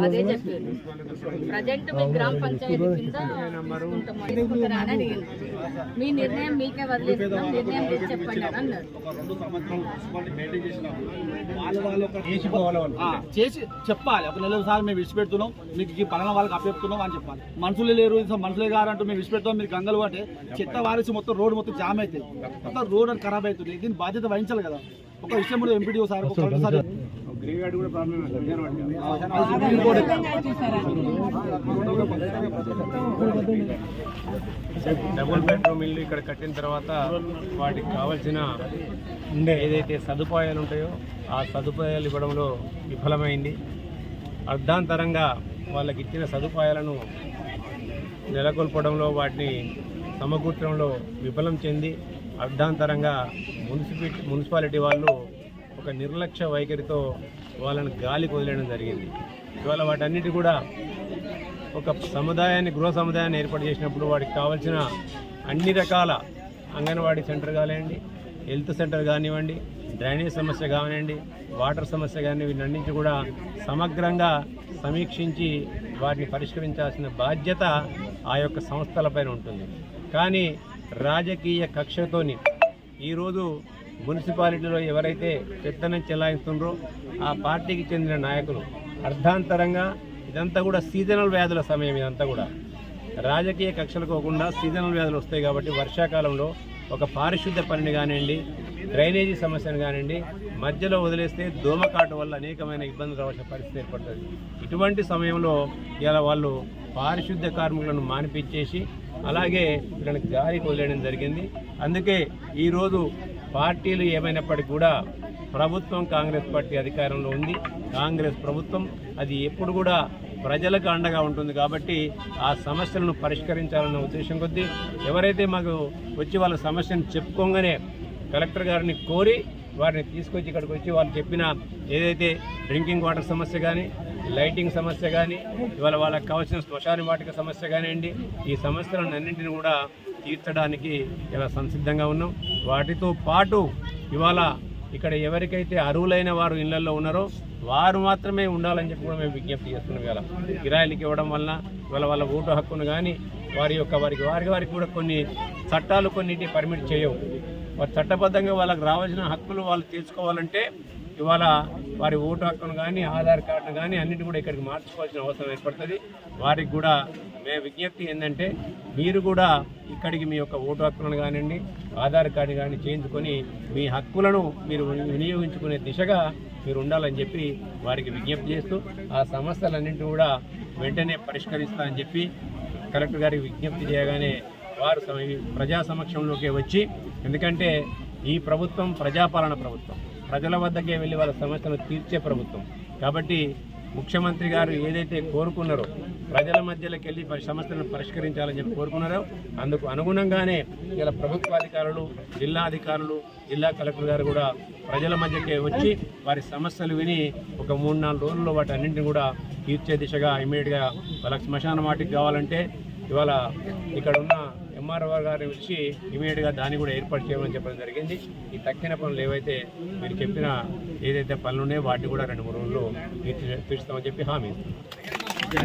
అదే చెప్పారు ప్రజెంట్ మీ గ్రామ పంచాయతీ కింద నిర్ణయం మీకే వదిలేస్తున్నాం నిర్ణయం మీరు చెప్పండి అని అన్నారు. ఆ, చేసి చెప్పాలి. ఒక నెల సార్లు మేము విడిచిపెడుతున్నాం. మీకు ఈ పలానా వాళ్ళకి అప్పచెప్తున్నాం అని చెప్పాలి. మనుషులే లేరు మనుషులే గారు అంటూ మేము విడిచిపెడతాం. మీరు గంగలు అంటే చెత్త వారేసి మొత్తం రోడ్ మొత్తం జామ్ అవుతుంది మొత్తం రోడ్ అని ఖరాబ్ అవుతుంది. దీని బాధ్యత వహించాలి కదా. ఒక విషయం కూడా ఎంపీడీ సార్ ఒక కలెక్టర్ సార్ గ్రీవ్ యార్డ్ కూడా ప్రాబ్లం డబుల్ బెడ్రూమ్ ఇల్లు ఇక్కడ కట్టిన తర్వాత వాటికి కావాల్సిన ఏదైతే సదుపాయాలు ఉంటాయో ఆ సదుపాయాలు ఇవ్వడంలో విఫలమైంది. అర్ధాంతరంగా వాళ్ళకి ఇచ్చిన సదుపాయాలను నెలకొల్పడంలో వాటిని సమకూర్చడంలో విఫలం చెంది అర్ధాంతరంగా మున్సిపి మున్సిపాలిటీ వాళ్ళు ఒక నిర్లక్ష్య వైఖరితో వాళ్ళని గాలికి వదిలేయడం జరిగింది. ఇవాళ వాటన్నిటి కూడా ఒక సముదాయాన్ని గృహ సముదాయాన్ని ఏర్పాటు చేసినప్పుడు వాటికి కావాల్సిన అన్ని రకాల అంగన్వాడీ సెంటర్ కానివ్వండి హెల్త్ సెంటర్ కానివ్వండి డ్రైనేజ్ సమస్య కానివ్వండి వాటర్ సమస్య కానీ వీటన్నింటి కూడా సమగ్రంగా సమీక్షించి వాటిని పరిష్కరించాల్సిన బాధ్యత ఆ యొక్క సంస్థలపైన ఉంటుంది. కానీ రాజకీయ కక్షతోని ఈరోజు మున్సిపాలిటీలో ఎవరైతే పెత్తనం చెలాయిస్తుండ్రో ఆ పార్టీకి చెందిన నాయకులు అర్ధాంతరంగా ఇదంతా కూడా సీజనల్ వ్యాధుల సమయం ఇదంతా కూడా. రాజకీయ కక్షలు కోకుండా సీజనల్ వ్యాధులు వస్తాయి కాబట్టి వర్షాకాలంలో ఒక పారిశుద్ధ్య పనిని కానివ్వండి డ్రైనేజీ సమస్యను కానివ్వండి మధ్యలో వదిలేస్తే దోమకాటు వల్ల అనేకమైన ఇబ్బందులు రావాల్సిన పరిస్థితి ఏర్పడుతుంది. ఇటువంటి సమయంలో ఇలా వాళ్ళు పారిశుద్ధ్య కార్మికులను మానిపించేసి అలాగే వీళ్ళని గాలికి వదిలేయడం జరిగింది. అందుకే ఈరోజు పార్టీలు ఏమైనప్పటికీ కూడా ప్రభుత్వం కాంగ్రెస్ పార్టీ అధికారంలో ఉంది. కాంగ్రెస్ ప్రభుత్వం అది ఎప్పుడు కూడా ప్రజలకు అండగా ఉంటుంది కాబట్టి ఆ సమస్యలను పరిష్కరించాలన్న ఉద్దేశం కొద్దీ ఎవరైతే మాకు వచ్చి వాళ్ళ సమస్యను చెప్పుకోగానే కలెక్టర్ గారిని కోరి వారిని తీసుకొచ్చి ఇక్కడికి వచ్చి వాళ్ళు చెప్పిన ఏదైతే డ్రింకింగ్ వాటర్ సమస్య కానీ లైటింగ్ సమస్య కానీ ఇవాళ వాళ్ళకి కావాల్సిన శ్మశాన వాటిక సమస్య కానివ్వండి ఈ సమస్యలను అన్నింటిని కూడా తీర్చడానికి ఇలా సంసిద్ధంగా ఉన్నాం. వాటితో పాటు ఇవాళ ఇక్కడ ఎవరికైతే అరువులైన వారు ఇళ్ళలో ఉన్నారో వారు మాత్రమే ఉండాలని చెప్పి కూడా మేము విజ్ఞప్తి చేస్తున్నాం ఇవాళ. కిరాయిలకి ఇవ్వడం వలన ఇవాళ వాళ్ళ ఓటు హక్కును కానీ వారి యొక్క వారికి వారికి వారికి కూడా కొన్ని చట్టాలు కొన్నిటి పర్మిట్ చేయవు. వారు చట్టబద్ధంగా వాళ్ళకి రావాల్సిన హక్కులు వాళ్ళు తీర్చుకోవాలంటే ఇవాళ వారి ఓటు హక్కును కానీ ఆధార్ కార్డును కానీ అన్నిటి కూడా ఇక్కడికి మార్చుకోవాల్సిన అవసరం ఏర్పడుతుంది. వారికి కూడా మేము విజ్ఞప్తి ఏంటంటే మీరు కూడా ఇక్కడికి మీ యొక్క ఓటు హక్కులను కానివ్వండి ఆధార్ కార్డు కానీ చేయించుకొని మీ హక్కులను మీరు వినియోగించుకునే దిశగా మీరు ఉండాలని చెప్పి వారికి విజ్ఞప్తి చేస్తూ ఆ సమస్యలన్నింటినీ కూడా వెంటనే పరిష్కరిస్తా అని చెప్పి కలెక్టర్ గారికి విజ్ఞప్తి చేయగానే వారు సమ- ప్రజా సమక్షంలోకి వచ్చి ఎందుకంటే ఈ ప్రభుత్వం ప్రజాపాలన ప్రభుత్వం. ప్రజల వద్దకే వెళ్ళి వాళ్ళ సమస్యలను తీర్చే ప్రభుత్వం. కాబట్టి ముఖ్యమంత్రి గారు ఏదైతే కోరుకున్నారో ప్రజల మధ్యలోకి వెళ్ళి సమస్యలను పరిష్కరించాలని చెప్పి కోరుకున్నారో అందుకు అనుగుణంగానే ఇలా ప్రభుత్వాధికారులు జిల్లా అధికారులు జిల్లా కలెక్టర్ గారు కూడా ప్రజల మధ్యకే వచ్చి వారి సమస్యలు విని ఒక మూడు నాలుగు రోజుల్లో వాటి అన్నింటిని కూడా తీర్చే దిశగా ఇమీడియట్గా వాళ్ళకి శ్మశాన వాటికి కావాలంటే ఇవాళ ఇక్కడ ఉన్న ఎంఆర్ఓ గారిని వచ్చి ఇమీడియట్గా దాన్ని కూడా ఏర్పాటు చేయమని చెప్పడం జరిగింది. ఈ తక్కిన పనులు ఏవైతే మీరు చెప్పిన ఏదైతే పనులు ఉన్నాయో వాటిని కూడా రెండు మూడు రోజుల్లో తీర్చి తీర్చుతామని చెప్పి హామీ ఇస్తున్నాం.